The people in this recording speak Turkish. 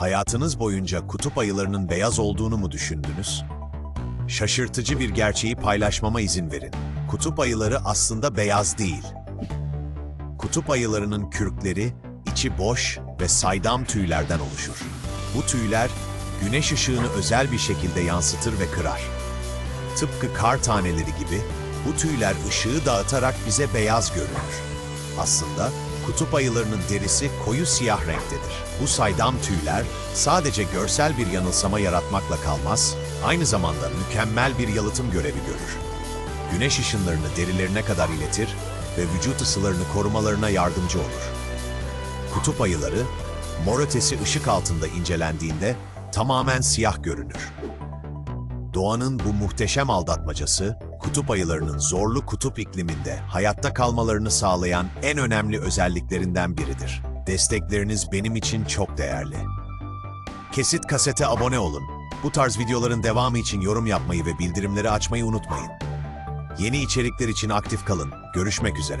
Hayatınız boyunca kutup ayılarının beyaz olduğunu mu düşündünüz? Şaşırtıcı bir gerçeği paylaşmama izin verin. Kutup ayıları aslında beyaz değil. Kutup ayılarının kürkleri içi boş ve saydam tüylerden oluşur. Bu tüyler güneş ışığını özel bir şekilde yansıtır ve kırar. Tıpkı kar taneleri gibi bu tüyler ışığı dağıtarak bize beyaz görünür. Aslında kutup ayılarının derisi koyu siyah renktedir. Bu saydam tüyler sadece görsel bir yanılsama yaratmakla kalmaz, aynı zamanda mükemmel bir yalıtım görevi görür. Güneş ışınlarını derilerine kadar iletir ve vücut ısılarını korumalarına yardımcı olur. Kutup ayıları, mor ötesi ışık altında incelendiğinde tamamen siyah görünür. Doğanın bu muhteşem aldatmacası, kutup ayılarının zorlu kutup ikliminde hayatta kalmalarını sağlayan en önemli özelliklerinden biridir. Destekleriniz benim için çok değerli. Kesit Kaset'e abone olun. Bu tarz videoların devamı için yorum yapmayı ve bildirimleri açmayı unutmayın. Yeni içerikler için aktif kalın. Görüşmek üzere.